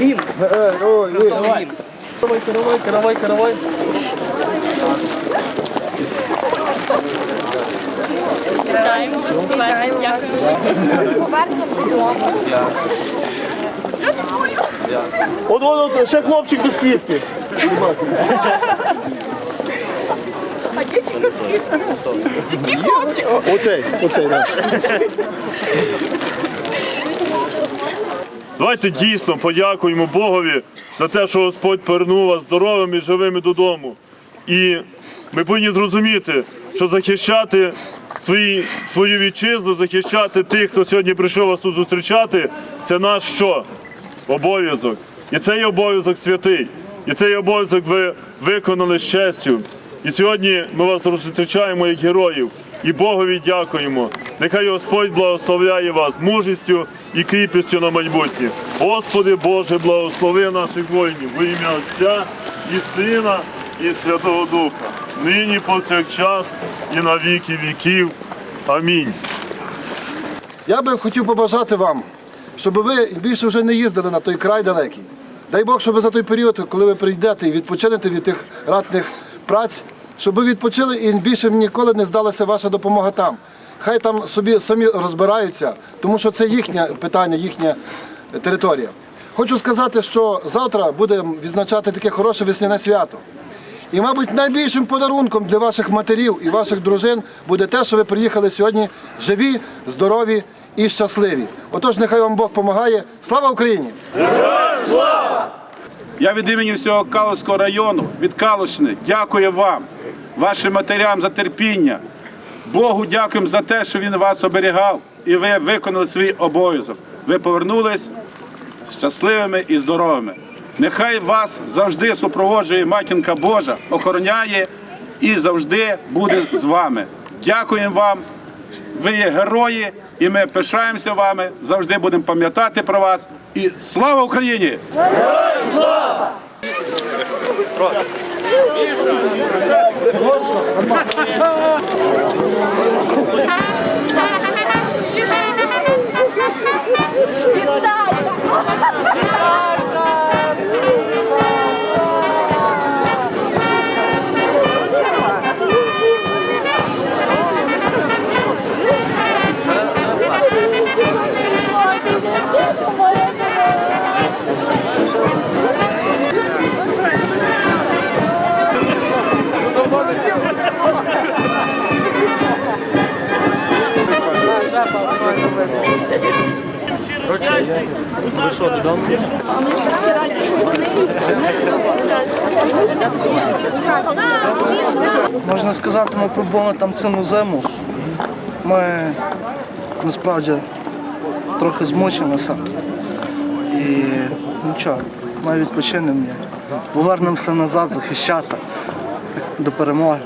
і щоб Каравай, каравай, каравай, каравай. От, от, от, ще хлопчик без клітки. Будь ласка. Оцей, оцей, так. Давайте дійсно подякуємо Богові за те, що Господь повернув вас здоровими і живими додому. І ми повинні зрозуміти, що захищати свої, свою вітчизну, захищати тих, хто сьогодні прийшов вас тут зустрічати, це наш що? Обов'язок. І цей обов'язок святий. І цей обов'язок ви виконали з честю. І сьогодні ми вас зустрічаємо як героїв. І Богові дякуємо. Нехай Господь благословляє вас мужістю і кріпістю на майбутнє. Господи Боже, благослови наших воїнів во ім'я Отця і Сина, і Святого Духа. Нині повсякчас і на віки віків. Амінь. Я би хотів побажати вам, щоб ви більше вже не їздили на той край далекий. Дай Бог, щоб за той період, коли ви прийдете і відпочинете від тих ратних праць, щоб ви відпочили і більше ніколи не здалася ваша допомога там. Хай там собі самі розбираються, тому що це їхнє питання, їхня територія. Хочу сказати, що завтра будемо відзначати таке хороше весняне свято. І, мабуть, найбільшим подарунком для ваших матерів і ваших дружин буде те, що ви приїхали сьогодні живі, здорові і щасливі. Отож, нехай вам Бог допомагає. Слава Україні! Я від імені всього Калуського району, від Калушни, дякую вам, вашим матерям за терпіння. Богу дякуємо за те, що Він вас оберігав і ви виконали свій обов'язок. Ви повернулись щасливими і здоровими. Нехай вас завжди супроводжує матінка Божа, охороняє і завжди буде з вами. Дякуємо вам. Ви є герої, і ми пишаємося вами. Завжди будемо пам'ятати про вас. І слава Україні! Можна сказати, ми пробули там цілу зиму. Ми насправді трохи змучилися. І нічого, ми відпочинемо. Повернемося назад захищати до перемоги.